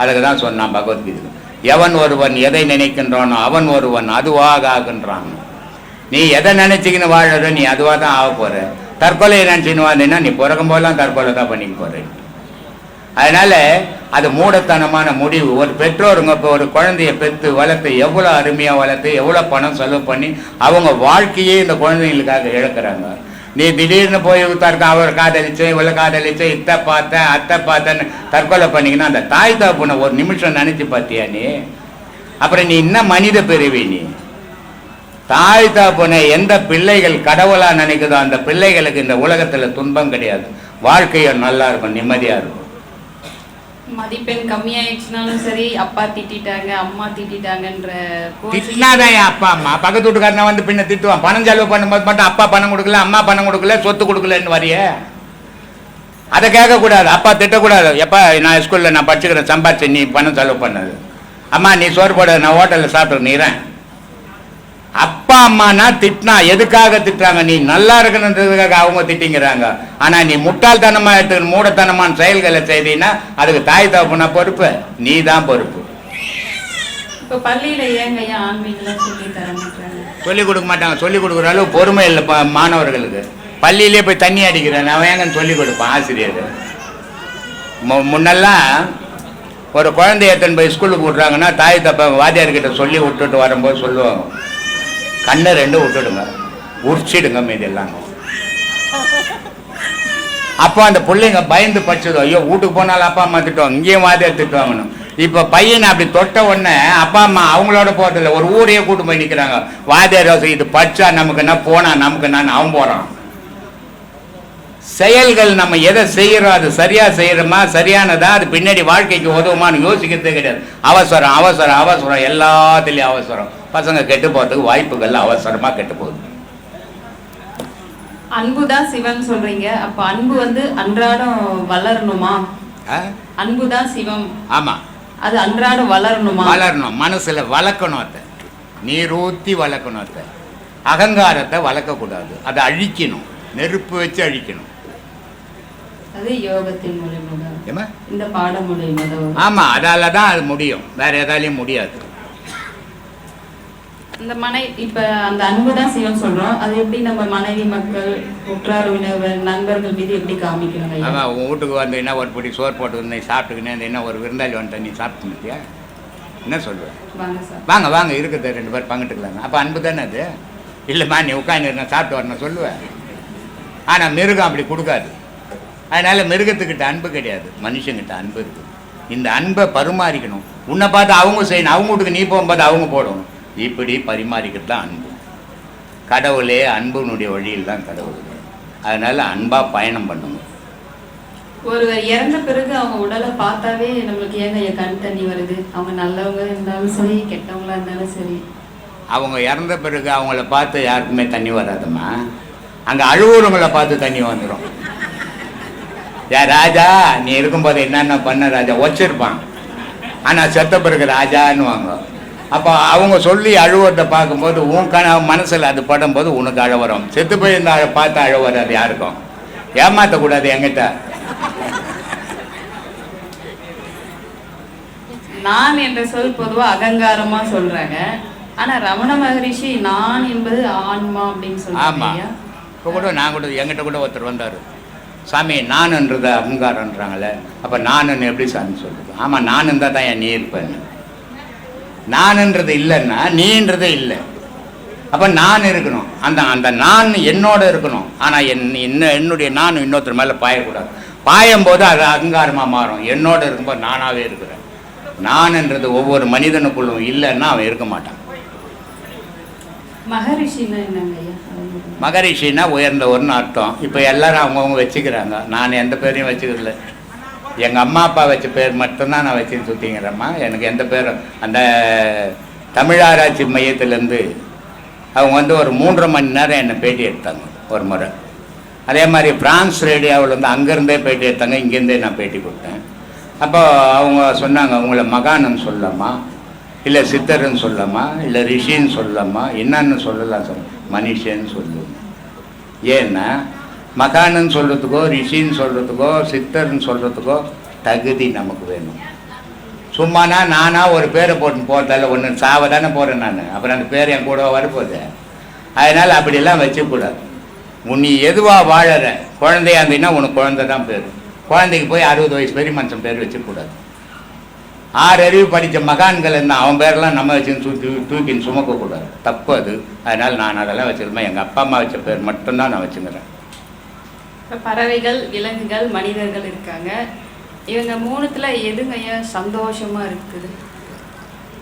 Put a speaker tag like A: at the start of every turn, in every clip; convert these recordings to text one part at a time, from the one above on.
A: அதுக்கு தான் சொன்னான் பகவத்கீதை எவன் ஒருவன் எதை நினைக்கின்றானோ அவன் ஒருவன் அதுவாக ஆகின்றான். நீ எதை நினைச்சிக்கின்னு வாழற நீ அதுவாக தான் ஆக போற. தற்கொலையை நினைச்சின்னு வாழ்ந்தீங்கன்னா நீ பிறக்கும் போதெல்லாம் தற்கொலை தான் பண்ணிக்க போற. அதனால அது மூடத்தனமான முடிவு. ஒரு பெற்றோருங்க இப்போ ஒரு குழந்தைய பெற்று வளர்த்து எவ்வளோ அருமையாக வளர்த்து எவ்வளோ பணம் செலவு பண்ணி அவங்க வாழ்க்கையே இந்த குழந்தைங்களுக்காக இழக்கிறாங்க. நீ திடீர்னு போய் தற்க அவர் காதலிச்சேன் இவ்வளோ காதலிச்சேன் இத்தை பார்த்தேன் அத்தை பார்த்தேன்னு தற்கொலை பண்ணிங்கன்னா அந்த தாய் தகப்பனை ஒரு நிமிஷம் நினைச்சு பார்த்தியா நீ? அப்புறம் நீ என்ன மனித பிறவி நீ. தாய் தகப்பனை எந்த பிள்ளைகள் கடவுளாக நினைக்குதோ அந்த பிள்ளைகளுக்கு இந்த உலகத்தில் துன்பம் கிடையாது. வாழ்க்கையும் நல்லா இருக்கும் நிம்மதியாக இருக்கும்.
B: மதிப்பெண் கம்மியாயிடுச்சுனாலும் சரி அப்பா திட்டாங்க அம்மா திட்டாங்கன்ற
A: திட்டினாதான் அப்பா அம்மா. பக்கத்து வீட்டுக்காரனை வந்து பின்ன திட்டுவான். பணம் செலவு பண்ணும்போது மட்டும் அப்பா பணம் கொடுக்கல அம்மா பணம் கொடுக்கல சொத்து கொடுக்கலன்னு வரிய. அதை கேட்கக்கூடாது. அப்பா திட்டக்கூடாது. எப்பா நான் ஸ்கூலில் நான் படிச்சுக்கிறேன் சம்பாதிச்சு நீ பணம் செலவு பண்ணது அம்மா நீ சோறு போட நான் ஹோட்டலில் சாப்பிட்டு நீறேன் அப்பா அம்மானா திட்டினா எதுக்காக திட்டுறாங்க? நீ நல்லா இருக்கணுன்றதுக்காக அவங்க திட்டிங்கிறாங்க. ஆனா நீ முட்டாள்தனமா எடுத்து மூடத்தனமான செயல்களை செய்தீங்கன்னா அதுக்கு தாய் தகப்பனா பொறுப்பு? நீ தான் பொறுப்பு
B: சொல்லி
A: சொல்லிக் கொடுக்க மாட்டாங்க. சொல்லிக் கொடுக்குற அளவு பொறுமை இல்லை மாணவர்களுக்கு. பள்ளியிலே போய் தண்ணி அடிக்கிறேன் அவன் எங்கன்னு சொல்லிக் கொடுப்பான் ஆசிரியர். முன்னெல்லாம் ஒரு குழந்தைய எத்தனை போய் ஸ்கூலுக்கு விட்றாங்கன்னா தாய் தப்ப வாத்தியார்கிட்ட சொல்லி விட்டுட்டு வரும்போது சொல்லுவாங்க. கண்ணை ரெண்டு விட்டுடுங்க. உரிச்சிடுங்க மீது எல்லாங்க அப்போ அந்த பிள்ளைங்க பயந்து படிச்சதோ ஐயோ வீட்டுக்கு போனாலும் அப்பா அம்மா திட்டுவாங்க இங்கேயும் வாத்தியார் திட்டுவாங்கன்னு. இப்போ பையனை அப்படி தொட்ட உடனே அப்பா அம்மா அவங்களோட போகிறதில்ல ஒரு ஊரையே கூட்டு போய் நிற்கிறாங்க வாத்தியார் இது படிச்சா நமக்கு என்ன போனா நமக்கு நான் அவன் போகிறான் செயல்கள் நம்ம எதை செய்கிறோம் அது சரியாக செய்கிறோமா சரியானதா அது பின்னாடி வாழ்க்கைக்கு உதவுமான்னு யோசிக்கிறதே கிடையாது. அவசரம் அவசரம் அவசரம் எல்லாத்துலேயும் அவசரம். பசங்க கெட்டு போறதுக்கு வாய்ப்புகள் அவசரமா கெட்டு போகுது.
B: அன்புதான் சிவன் சொல்றீங்க. அப்ப அன்பு வந்து அன்றாடம் வளரணுமா? அன்புதான் சிவம்.
A: ஆமா.
B: அது அன்றாடம் வளரணுமா?
A: வளரணும். மனசுல வளர்க்கணும் அதை நீர் ஊத்தி வளர்க்கணும் அதை அகங்காரத்தை வளர்க்கக்கூடாது. அதை அழிக்கணும். நெருப்பு வச்சு அழிக்கணும்.
B: அது யோகத்தின் மூலியமா தான்
A: ஏமா
B: இந்த பாடம் மூலியமா தான் வரும்.
A: ஆமா. அதால தான் அது முடியும். வேற எதாலையும் முடியாது.
B: அந்த மனை இப்ப அந்த அன்புதான் சிவன் சொல்றோம். அது எப்படி நம்ம மனைவி மக்கள் உற்றார் உறவினர் நண்பர்கள் மீது எப்படி காமிக்கணும் ஐயா?
A: ஆமா உன் வீட்டுக்கு வந்து என்ன ஒரு பிடி சோறு போட்டு நீ சாப்பிட்டுக்கினே என்ன ஒரு விருந்தாளி வந்துட்ட நீ சாப்பிட்டு நிற்பியா என்ன சொல்லுவேன்
B: வாங்க சார்.
A: வாங்க வாங்க இருக்குது ரெண்டு பேர் பங்கிட்டுக்கலாங்க. அப்போ அன்பு தானே அது? இல்லைம்மா நீ உட்காந்து நான் சாப்பிட்டு வரணும் சொல்லுவேன் ஆனால் மிருகம் அப்படி கொடுக்காது. அதனால மிருகத்துக்கிட்ட அன்பு கிடையாது. மனுஷங்கிட்ட அன்பு இருக்குது இந்த அன்பை பரிமாறிக்கணும். உன்னை பார்த்து அவங்க செய்யணும். அவங்க வீட்டுக்கு நீ போகும்போது அவங்க போடணும். இப்படி பரிமாறிக்கிறது தான் அன்பு. கடவுளே அன்புனுடைய வழியில் தான் கடவுள். அதனால அன்பாக பயணம் பண்ணணும்
B: ஒருவர் இறந்த பிறகு அவங்க உடலை பார்த்தாவே நம்மளுக்கு ஏங்க ஐயா கண் தண்ணி வருது? அவங்க நல்லவங்க இருந்தாலும் சரி கெட்டவங்களா இருந்தாலும் சரி.
A: அவங்க இறந்த பிறகு அவங்கள பார்த்து யாருக்குமே தண்ணி வராதும்மா. அங்கே அழுவுறவங்கள பார்த்து தண்ணி வந்துடும் ஏ ராஜா நீ இருக்கும்போது என்னென்ன பண்ண ராஜா? வச்சிருப்பான். ஆனால் செத்த பிறகு ராஜான்னுவாங்க. அப்போ அவங்க சொல்லி அழுவதை பார்க்கும்போது உன் கண மனசில் அது படும்போது உனக்கு அழ வரும். செத்து போயிருந்த அழ பார்த்து அழ வராது யாருக்கும். ஏமாற்றக்கூடாது என்கிட்ட.
B: நான் என்ற சொல் பொதுவா அகங்காரமா சொல்றாங்க. ஆனா ரமண மகரிஷி நான் என்பது ஆன்மா அப்படின்னு சொல்றாங்க
A: ஆமாம் இப்போ கூட நான் கூட என்கிட்ட கூட ஒருத்தர் வந்தார். சாமி நானுன்றது அகங்காரன்றாங்களே அப்போ நானுன்னு எப்படி சாமி சொல்றது? ஆமாம் நான் இருந்தால் தான் என் நீ இருப்பேன் நானுன்றது இல்லைன்னா நீன்றது இல்லை. அப்போ நான் இருக்கணும். அந்த அந்த நான் என்னோட இருக்கணும். ஆனால் என் என்ன என்னுடைய நான் இன்னொருத்தர் மேலே பாயக்கூடாது. பாயும் போது அது அகங்காரமாக மாறும். என்னோட இருக்கும்போது நானாகவே இருக்கிறேன். நான்ன்றது ஒவ்வொரு மனிதனுக்குள்ளும் இல்லைன்னா அவன் இருக்க மாட்டான்.
B: மகரிஷின்னா
A: உயர்ந்தவர்னு அர்த்தம். இப்போ எல்லாரும் அவங்கவுங்க வச்சுக்கிறாங்க. நான் எந்த பேரையும் வச்சுக்கிறதில்ல. எங்கள் அம்மா அப்பா வச்ச பேர் மட்டும்தான் நான் வச்சுன்னு சுற்றிங்கிறேம்மா எனக்கு எந்த பேரும் அந்த தமிழாராய்ச்சி மையத்திலேருந்து அவங்க வந்து ஒரு மூன்றரை மணி நேரம் என்னை பேட்டி எடுத்தாங்க ஒரு முறை. அதே மாதிரி பிரான்ஸ் ரேடியோவில் வந்து அங்கேருந்தே பேட்டி எடுத்தாங்க இங்கேருந்தே நான் பேட்டி கொடுத்தேன். அப்போ அவங்க சொன்னாங்க உங்களை மகானன்னு சொல்லலாமா இல்லை சித்தர்னு சொல்லலாமா இல்லை ரிஷின்னு சொல்லலாமா என்னன்னு சொல்லலாம் சொல் மனுஷன்னு சொல்லுவோம் ஏன்னா மகானன்னு சொல்கிறதுக்கோ ரிஷின்னு சொல்கிறதுக்கோ சித்தர்னு சொல்கிறதுக்கோ தகுதி நமக்கு வேணும். சும்மானா நானாக ஒரு பேரை போட்டு போகிறதால ஒன்று சாவ தானே போகிறேன் நான். அப்புறம் அந்த பேர் என் கூட வரப்போகுது? அதனால் அப்படிலாம் வச்சுக்கூடாது. நீ எதுவாக வாழற? குழந்தையா இருந்தீங்கன்னா உனக்கு குழந்தை தான் பேர். குழந்தைக்கு போய் அறுபது வயசு பேரையும் மனுஷன் பேர் வச்சுக்கூடாது. ஆறு அறிவு படித்த மகான்கள் இருந்தால் அவன் பேரெல்லாம் நம்ம வச்சு தூக்கி தூக்கின்னு சுமக்கக்கூடாது. தப்பு அது. அதனால் நான் அதெல்லாம் வச்சுருப்பேன் எங்கள் அப்பா அம்மா வச்ச பேர் மட்டும்தான் நான் வச்சுக்கிறேன்.
B: இப்ப பறவைகள் விலங்குகள் மனிதர்கள் இருக்காங்க. இவங்க மூணுத்துல எதுங்க ஐயா சந்தோஷமா இருக்குது?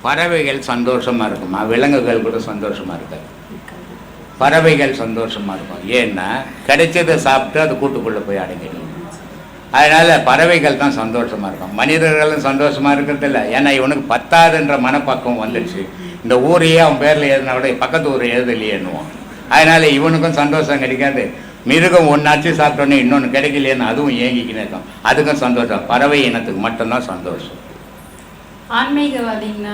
A: பறவைகள் சந்தோஷமாக இருக்குமா? விலங்குகள் கூட சந்தோஷமாக இருக்காது. பறவைகள் சந்தோஷமாக இருக்கும். ஏன்னா கிடைச்சதை சாப்பிட்டு அது கூட்டுக்குள்ளே போய் அடங்கிடும். அதனால் பறவைகள் தான் சந்தோஷமாக இருக்கும். மனிதர்களும் சந்தோஷமாக இருக்கிறது இல்லை. ஏன்னா இவனுக்கு பத்தாதுன்ற மனப்பக்குவம் வந்துடுச்சு இந்த ஊரையே அவன் பேரில் எழுதினா கூட பக்கத்து ஊர் எழுதலையேன்னுவான். அதனால் இவனுக்கும் சந்தோஷம் கிடைக்காது. மிருகம் ஒன்றாச்சு சாப்பிட்டோன்னே இன்னொன்று கிடைக்கலையேன்னு அதுவும் ஏங்கிக்கினே இருக்கும் அதுக்கும் சந்தோஷம். பறவை இனத்துக்கு மட்டும்தான் சந்தோஷம்.
B: ஆன்மீகவாதின்னா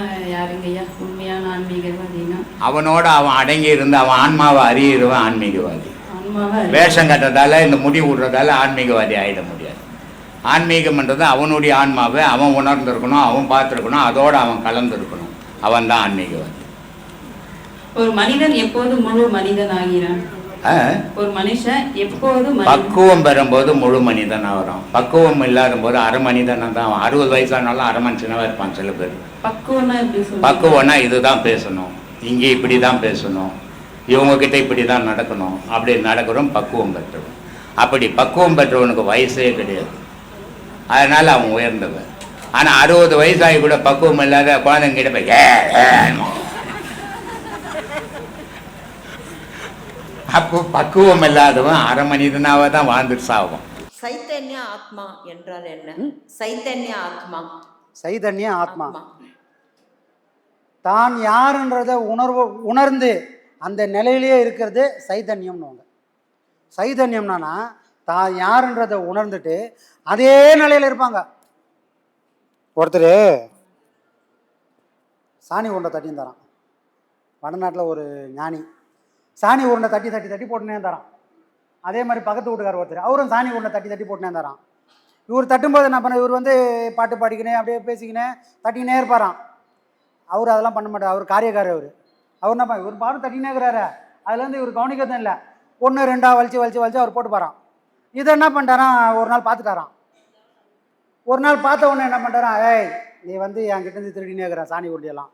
B: உண்மையான
A: அவனோட அவன் அடங்கி இருந்து அவன் ஆன்மாவை அறியிருவன் ஆன்மீகவாதி. வேஷம் கட்டுறதால இந்த முடி விடுறதால ஆன்மீகவாதி ஆயிட முடியாது. ஆன்மீகம்ன்றது அவனுடைய ஆன்மாவை அவன் உணர்ந்திருக்கணும் அவன் பார்த்துருக்கணும் அதோட அவன் கலந்துருக்கணும். அவன் தான் ஆன்மீகவாதி.
B: ஒரு மனிதன் எப்போது முழு மனிதன் ஆகிறான்? ஒரு மனுஷன் எப்போது
A: பக்குவம் பெறும்போது முழு மனிதனாக வரும். பக்குவம் இல்லாத போது அரை மனிதனாக தான் அறுபது வயசானாலும் அரை மனுஷனாக இருப்பான் சில பேர்.
B: பக்குவம்னா
A: பக்குவம்னா இதுதான் பேசணும். இங்கே இப்படி தான் பேசணும். இவங்க கிட்ட இப்படி தான் நடக்கணும். அப்படி நடக்கிறோம் பக்குவம் பெற்றவன் அப்படி பக்குவம் பெற்றவனுக்கு வயசே கிடையாது. அதனால் அவன் உயர்ந்தவன். ஆனால் அறுபது வயசாகி கூட பக்குவம் இல்லாத குழந்தைங்க கிட்ட போய் ஏ அப்போ பக்குவம் இல்லாதவன் அரை மனிதனாக தான் வாழ்ந்துட்டு சாவும்.
C: சைத்தன்ய ஆத்மா என்றால் என்ன? சைத்தன்ய ஆத்மா.
D: சைதன்ய ஆத்மா. தான் யாருன்றத உணர்வு உணர்ந்து அந்த நிலையிலேயே இருக்கிறது சைதன்யம்னுவாங்க. சைதன்யம்னா தான் யாருன்றதை உணர்ந்துட்டு அதே நிலையில் இருப்பாங்க. ஒருத்தர் சாணி உருண்டை தட்டின்னு தரான். வடநாட்டில் ஒரு ஞானி. சாணி உருண்டை தட்டி தட்டி தட்டி போட்டுனே தரான் அதே மாதிரி பக்கத்து வீட்டுக்கார் ஒருத்தர் அவரும் சாணி உருண்டை தட்டி தட்டி போட்டுனே தரான் இவர் தட்டும்போது என்ன பண்ண இவர் வந்து பாட்டு பாடிக்கினே அப்படியே பேசிக்கினே தட்டிக்கினே இருப்பாரான் அவர் அதெல்லாம் பண்ண மாட்டார். அவர் காரியக்காரர் அவர். அவர் என்ன இவர் பாடம் தட்டினே இருக்கிறாரு. அதுலேருந்து இவர் கவனிக்கிறதும் இல்லை. ஒன்று ரெண்டாக வலிச்சு வலிச்சு வலிச்சு அவர் போட்டு போகிறான் இதை என்ன பண்ணிட்டாரான் ஒரு நாள் பார்த்துட்டாரான் ஒரு நாள் பார்த்த உடனே என்ன பண்ணுறான் ஏய் நீ வந்து என்கிட்ட இருந்து திருடினே இருக்கிற சாணி உருண்டியெல்லாம்.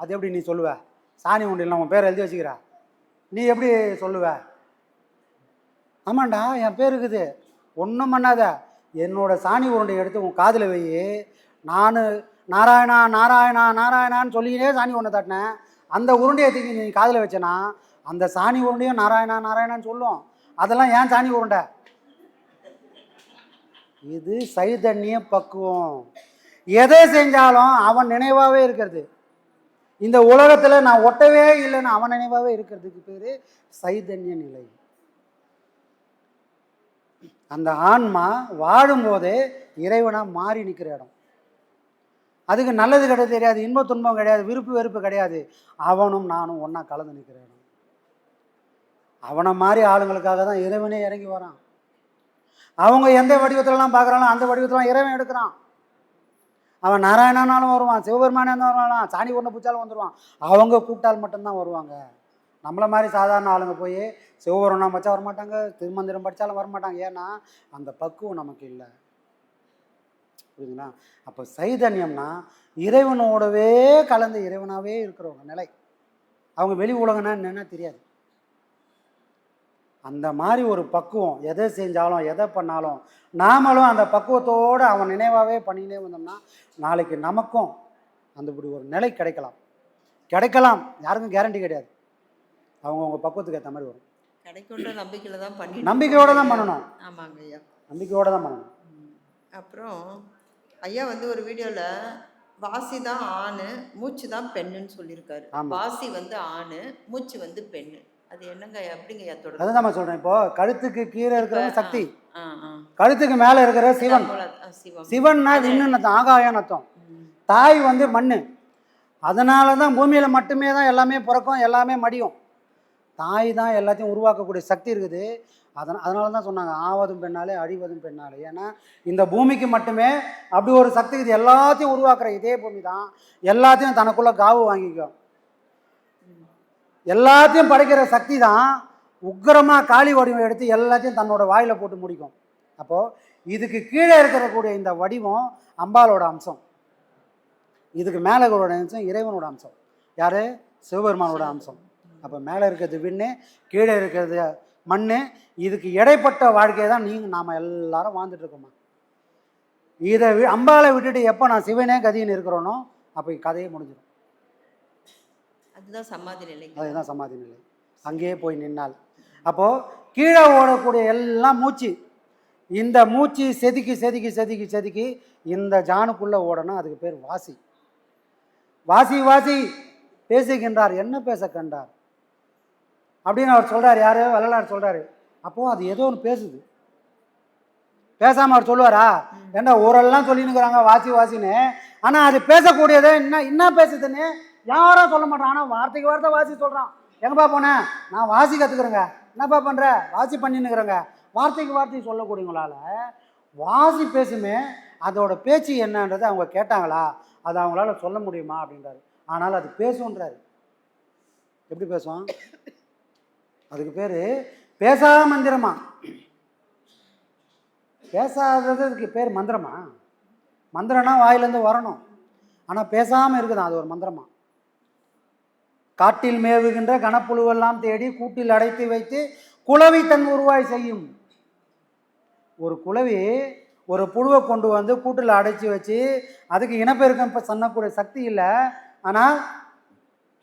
D: அது எப்படி நீ சொல்லுவ? சாணி உண்டியெல்லாம் உன் பேர் எழுதி வச்சுக்கிறேன் நீ எப்படி சொல்லுவ? ஆமாண்டா என் பேர் இருக்குது. ஒன்றும் பண்ணாத. என்னோடய சாணி உருண்டையை எடுத்து உன் காதில் வை. நான் நாராயணா நாராயணா நாராயணான்னு சொல்லிக்கிட்டே சாணி உருண்டை தட்டினேன். அந்த உருண்டையை தூக்கி நீ காதில் வச்சனா அந்த சாணி உருண்டையும் நாராயணா நாராயணான்னு சொல்லும். அதெல்லாம் ஏன் சாணி உருண்டை? இது சைதன்ய பக்குவம். எதை செஞ்சாலும் அவன் நினைவாகவே இருக்கிறது. இந்த உலகத்தில் நான் ஒட்டவே இல்லைன்னு அவன் நினைவாகவே இருக்கிறதுக்கு பேர் சைதன்ய நிலை. அந்த ஆன்மா வாழும்போதே இறைவனாக மாறி நிற்கிற இடம். அதுக்கு நல்லது கிடையாது தெரியாது இன்ப துன்பம் கிடையாது விருப்பு வெறுப்பு கிடையாது. அவனும் நானும் ஒன்றா கலந்து நிற்கிற இடம். அவனை மாதிரி ஆளுங்களுக்காக தான் இறைவனே இறங்கி வரான். அவங்க எந்த வடிவத்திலலாம் பார்க்குறாங்களோ அந்த வடிவத்திலாம் இறைவன் எடுக்கிறான். அவன் நாராயணனாலும் வருவான் சிவபெருமானே வருவான் சாணி ஒன்று பிடிச்சாலும் வந்துடுவான் அவங்க கூப்பிட்டால் மட்டும்தான் வருவாங்க. நம்மளை மாதிரி சாதாரண ஆளுங்க போய் சிவபெருமானம் வச்சா வரமாட்டாங்க திருமந்திரம் படித்தாலும் வரமாட்டாங்க. ஏன்னா அந்த பக்குவம் நமக்கு இல்லை. புரியுதுங்களா? அப்போ சைதன்யம்னா இறைவனோடவே கலந்து இறைவனாகவே இருக்கிறவங்க நிலை. அவங்க வெளி உலகம்னா என்னென்னா தெரியாது. அந்த மாதிரி ஒரு பக்குவம் எதை செஞ்சாலும் எதை பண்ணாலும் நாமளும் அந்த பக்குவத்தோடு அவன் நினைவாகவே பண்ணினே வந்தோம்னா நாளைக்கு நமக்கும் அந்த இப்படி ஒரு நிலை கிடைக்கலாம். கிடைக்கலாம். யாருக்கும் கேரண்டி கிடையாது. அவங்கவுங்க பக்குவத்துக்கு ஏற்ற மாதிரி வரும்.
C: கிடைக்குன்ற நம்பிக்கையில தான் பண்ணி
D: நம்பிக்கையோட தான் பண்ணணும்.
C: ஆமாங்க ஐயா.
D: நம்பிக்கையோட தான் பண்ணணும்.
C: அப்புறம் ஐயா வந்து ஒரு வீடியோல வாசி தான் ஆணு மூச்சு தான் பெண்ணுன்னு சொல்லியிருக்காரு. வாசி வந்து ஆணு மூச்சு வந்து பெண்ணு. அது என்னங்க எப்படிங்க தொடர்பு
D: அதுதான் நான் சொல்றேன். இப்போ கழுத்துக்கு கீழே இருக்கிறது சக்தி. கழுத்துக்கு மேலே இருக்கிற சிவன். சிவன்னா அர்த்தம் ஆகாயம் அர்த்தம் தாய் வந்து மண் அதனால தான் பூமியில் மட்டுமே தான் எல்லாமே பிறக்கும் எல்லாமே மடியும். தாய் தான் எல்லாத்தையும் உருவாக்கக்கூடிய சக்தி இருக்குது. அதன அதனால தான் சொன்னாங்க ஆவதும் பெண்ணாலே அழிவதும் பெண்ணாலே. ஏன்னா இந்த பூமிக்கு மட்டுமே அப்படி ஒரு சக்தி இது எல்லாத்தையும் உருவாக்குற இதே பூமி தான் எல்லாத்தையும் தனக்குள்ள காவு வாங்கிக்கும். எல்லாத்தையும் படைக்கிற சக்தி தான் உக்கிரமாக காளி வடிவம் எடுத்து எல்லாத்தையும் தன்னோட வாயில் போட்டு முடிக்கும். அப்போது இதுக்கு கீழே இருக்கக்கூடிய இந்த வடிவம் அம்பாலோட அம்சம். இதுக்கு மேலே இருக்கிறோட அம்சம் இறைவனோட அம்சம். யார்? சிவபெருமானோட அம்சம். அப்போ மேலே இருக்கிறது விண்ணு கீழே இருக்கிறது மண் இதுக்கு இடைப்பட்ட வாழ்க்கையை தான் நீங்கள் நாம் எல்லாரும் வாழ்ந்துட்டு இருக்கோமா? இதை வி- அம்பாலை விட்டுட்டு எப்போ நான் சிவனே கதின்னு இருக்கிறோனோ அப்போ கதையே முடிஞ்சிடும்.
C: அதுதான் சமாதி நிலை.
D: அதுதான் சமாதி நிலை. அங்கேயே போய் நின்னால். அப்போது கீழே ஓடக்கூடிய எல்லாம் மூச்சு. இந்த மூச்சு செதுக்கி செதுக்கி செதுக்கி செதுக்கி இந்த ஜானுக்குள்ளே ஓடணும். அதுக்கு பேர் வாசி. வாசி வாசி. பேசுகின்றார். என்ன பேச கண்டார்? அப்படின்னு அவர் சொல்றார். யாரு? வள்ளலார் சொல்றாரு. அப்போ அது ஏதோ ஒன்று பேசுது. பேசாம அவர் சொல்லுவாரா? ஏண்டா ஊரெல்லாம் சொல்லினுக்கிறாங்க வாசி வாசின்னு. ஆனா அது பேசக்கூடியதை என்ன என்ன பேசுதுன்னு யாரும் சொல்ல மாட்டான். ஆனால் வார்த்தைக்கு வார்த்தை வாசி சொல்கிறான் எங்கப்பா போனேன் நான் வாசி கற்றுக்குறேங்க என்னப்பா பண்ணுற வாசி பண்ணினுக்கிறேங்க வார்த்தைக்கு வார்த்தை சொல்லக்கூடியவங்களால வாசி பேசுமே அதோட பேச்சு என்னன்றதை அவங்க கேட்டாங்களா? அதை அவங்களால சொல்ல முடியுமா அப்படின்றாரு. ஆனால் அது பேசுன்றாரு எப்படி பேசும் அதுக்கு பேர் பேசா மந்திரமா பேசாததுக்கு பேர் மந்திரமா? மந்திரம்னா வாயிலேருந்து வரணும். ஆனால் பேசாமல் இருக்குதான் அது ஒரு மந்திரமா. காட்டில் மேவுகின்ற கனப்புழுவெல்லாம் தேடி கூட்டில் அடைத்து வைத்து குளவி தன் உருவாய் செய்யும். ஒரு குளவி ஒரு புழுவை கொண்டு வந்து கூட்டில் அடைச்சி வச்சு அதுக்கு இனப்பெருக்கம் இப்போ பண்ணக்கூடிய சக்தி இல்லை. ஆனால்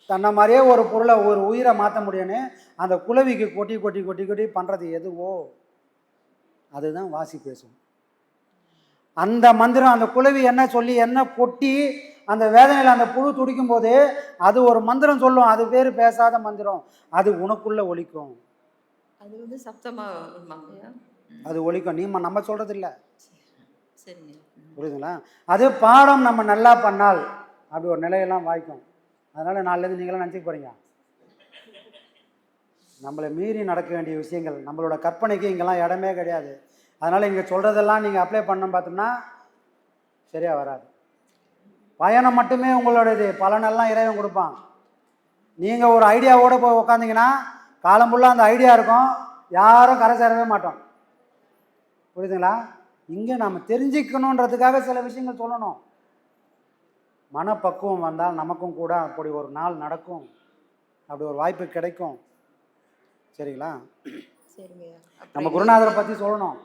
D: தன்னை மாதிரியே ஒரு பொருளை ஒரு உயிரை மாற்ற முடியும்னு அந்த குளவிக்கு கொட்டி கொட்டி கொட்டி கொட்டி பண்ணுறது எதுவோ அதுதான் வாசி பேசும். அந்த மந்திரம் அந்த குளவி என்ன சொல்லி என்ன கொட்டி அந்த வேதனையில் அந்த புழு துடிக்கும் போது அது ஒரு மந்திரம் சொல்லும். அது பேர் பேசாத மந்திரம். அது உனக்குள்ள ஒலிக்கும்.
C: அது வந்து சப்தமா வருமாங்க. ஐயா
D: அது ஒலிக்கும். நீ நம்ம சொல்றது இல்ல புரியுதுங்களா? அது பாடம் நம்ம நல்லா பண்ணால் அப்படி ஒரு நிலையெல்லாம் வாய்க்கும். அதனால நாளிலேருந்து நீங்களாம் நினச்சிக்க போறீங்க. நம்மளை மீறி நடக்க வேண்டிய விஷயங்கள் நம்மளோட கற்பனைக்கு இங்கெல்லாம் இடமே கிடையாது. அதனால் இங்கே சொல்கிறதெல்லாம் நீங்கள் அப்ளை பண்ண பார்த்தோம்னா சரியாக வராது. பயணம் மட்டுமே உங்களோடது பலனெல்லாம் இறைவன் கொடுப்பான். நீங்கள் ஒரு ஐடியாவோட போய் உக்காந்தீங்கன்னா காலம் ஃபுல்லாக அந்த ஐடியா இருக்கும். யாரும் கரை சேரவே மாட்டோம். புரியுதுங்களா? இங்கே நாம் தெரிஞ்சுக்கணுன்றதுக்காக சில விஷயங்கள் சொல்லணும். மனப்பக்குவம் வந்தால் நமக்கும் கூட அப்படி ஒரு நாள் நடக்கும். அப்படி ஒரு வாய்ப்பு கிடைக்கும். சரிங்களா? நம்ம குருநாதரை பற்றி சொல்லணும்.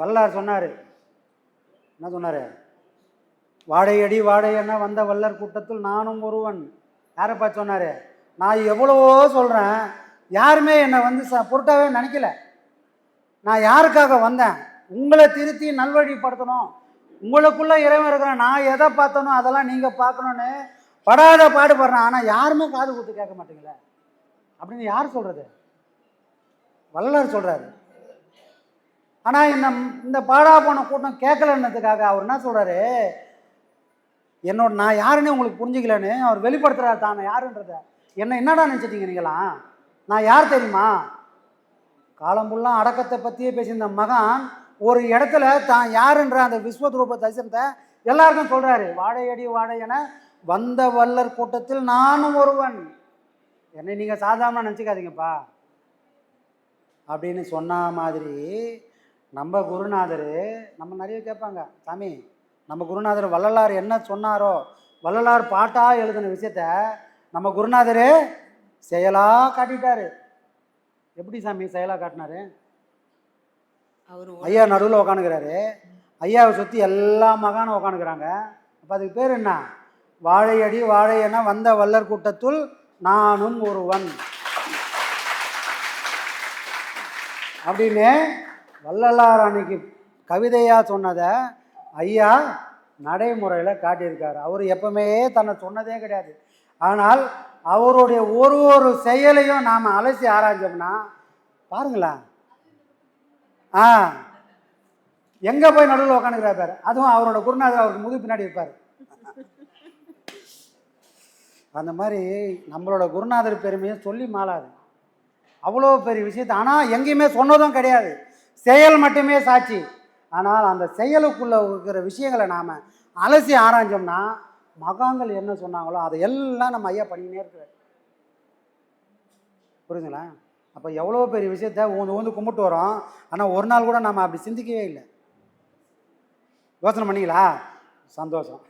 D: வல்லார் சொன்னார். என்ன சொன்னார்? வாடையடி வாடையன்னா வந்த வல்லர் கூட்டத்தில் நானும் ஒருவன். யாரை சொன்னார்? நான் எவ்வளவோ சொல்கிறேன் யாருமே என்னை வந்து ச பொருட்டாவே நினைக்கல. நான் யாருக்காக வந்தேன்? உங்களை திருத்தி நல்வழிப்படுத்தணும். உங்களுக்குள்ளே இறைவன் இருக்கிறேன். நான் எதை பார்த்தனோ அதெல்லாம் நீங்கள் பார்க்கணுன்னு படாத பாடுபடுறேன். ஆனால் யாருமே காது கொடுத்து கேட்க மாட்டீங்களே? அப்படின்னு யார் சொல்கிறது வள்ளலார் சொல்கிறாரு ஆனால் இந்த இந்த பாடா போன கூட்டம் கேட்கலன்னதுக்காக அவர் என்ன சொல்கிறாரு என்னோட நான் யாருன்னு உங்களுக்கு புரிஞ்சுக்கலன்னு அவர் வெளிப்படுத்துகிறார் தான் யாருன்றத. என்ன என்னடா நினச்சிட்டீங்க நீங்களாம்? நான் யார் தெரியுமா? காலம் ஃபுல்லாக அடக்கத்தை பற்றியே பேசியிருந்த மகான் ஒரு இடத்துல தான் யாருன்ற அந்த விஸ்வரூப தரிசனத்தை எல்லாருக்கும் சொல்கிறாரு வாழையடி வாழை வந்த வல்லர் கூட்டத்தில் நானும் ஒருவன். என்னை நீங்கள் சாதாரண நினச்சிக்காதீங்கப்பா. அப்படின்னு சொன்ன மாதிரி நம்ம குருநாதர் நம்ம நிறைய கேட்பாங்க. சாமி நம்ம குருநாதர் வள்ளலார் என்ன சொன்னாரோ வள்ளலார் பாட்டாக எழுதின விஷயத்த நம்ம குருநாதர் செயலாக காட்டிட்டாரு. எப்படி சாமி செயலாக காட்டினாரு?
C: அவர்
D: ஐயா நடுவில் உக்காந்துக்கிறாரு. ஐயாவை சுற்றி எல்லா மகானும் உக்காந்துக்கிறாங்க. அப்போ அதுக்கு பேர் என்ன? வாழையடி வாழையென வந்த வல்லர் கூட்டத்துள் நானும் ஒருவன். அப்படின்னு வள்ளலார் அன்னைக்கு கவிதையாக சொன்னதை ஐயா நடைமுறையில் காட்டியிருக்காரு. அவர் எப்பவுமே தன்னை சொன்னதே கிடையாது. ஆனால் அவருடைய ஒரு ஒரு செயலையும் நாம் அலசி ஆராய்ஞ்சோம்னா பாருங்களேன். ஆ எங்கே போய் நடுவில் உட்காந்துக்கிறார் அதுவும் அவரோட குருநாதர் அவருக்கு முதுகு பின்னாடி இருப்பார். அந்த மாதிரி நம்மளோட குருநாதர் பெருமையை சொல்லி மாளாது. அவ்வளோ பெரிய விஷயத்தை. ஆனால் எங்கேயுமே சொன்னதும் கிடையாது. செயல் மட்டுமே சாட்சி. ஆனால் அந்த செயலுக்குள்ளே இருக்கிற விஷயங்களை நாம் அலசி ஆராய்ஞ்சோம்னா மகான்கள் என்ன சொன்னாங்களோ அதை எல்லாம் நம்ம ஐயா பண்ணிக்கினே இருக்கிறார். புரியுதுங்களா அப்போ எவ்வளோ பெரிய விஷயத்த ஊந்து ஊந்து கும்பிட்டு வரோம். ஆனால் ஒரு நாள் கூட நம்ம அப்படி சிந்திக்கவே இல்லை. யோசனை பண்ணிங்களா? சந்தோஷம்.